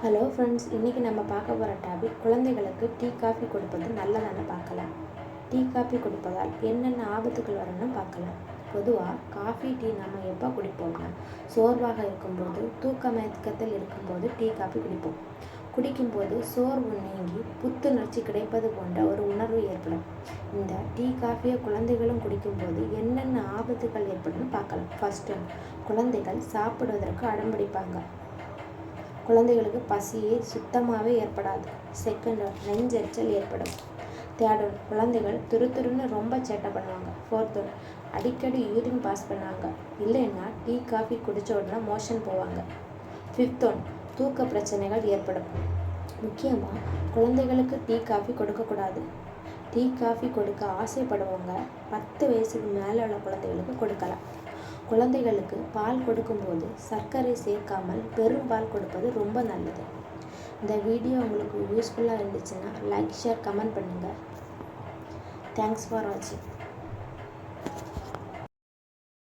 Hello friends இன்றைக்கி நம்ம பார்க்க போகிற டாபிக் குழந்தைகளுக்கு டீ காஃபி கொடுப்பது நல்லதான்னு பார்க்கலாம். டீ காஃபி கொடுப்பதால் என்னென்ன ஆபத்துகள் வரும்னு பார்க்கலாம். பொதுவாக காஃபி டீ நம்ம எப்போ குடிப்போம்னா சோர்வாக இருக்கும்போது தூக்க மயக்கத்தில் இருக்கும்போது டீ காஃபி குடிப்போம். குடிக்கும்போது சோர்வு நீங்கி புத்துணர்ச்சி கிடைப்பது போன்ற ஒரு உணர்வு ஏற்படும். இந்த டீ காஃபியை குழந்தைகளும் குடிக்கும்போது என்னென்ன ஆபத்துகள் ஏற்படும்னு பார்க்கலாம். ஃபஸ்ட்டு குழந்தைகள் சாப்பிடுவதற்கு அடம்பிடிப்பாங்க குழந்தைகளுக்கு பசியே சுத்தமாகவே ஏற்படாது. செகண்ட் ஒன் நெஞ்செரிச்சல் ஏற்படும். தேர்ட் ஒன் குழந்தைகள் துரு துருன்னு ரொம்ப சேட்டை பண்ணுவாங்க. ஃபோர்த் ஒன் அடிக்கடி யூரின் பாஸ் பண்ணுவாங்க. இல்லைன்னா டீ காஃபி குடித்த உடனே மோஷன் போவாங்க. ஃபிஃப்த் ஒன் தூக்க பிரச்சனைகள் ஏற்படும். முக்கியமாக குழந்தைகளுக்கு டீ காஃபி கொடுக்கக்கூடாது டீ காஃபி கொடுக்க ஆசைப்படுவவங்க பத்து வயசுக்கு மேலே உள்ள குழந்தைகளுக்கு கொடுக்கலாம். குழந்தைகளுக்கு பால் கொடுக்கும்போது சர்க்கரை சேர்க்காமல் பெரும் பால் கொடுப்பது ரொம்ப நல்லது. இந்த வீடியோ உங்களுக்கு யூஸ்ஃபுல்லாக இருந்துச்சுன்னா லைக் ஷேர் கமெண்ட் பண்ணுங்கள் தேங்க்ஸ் ஃபார் வாட்சிங்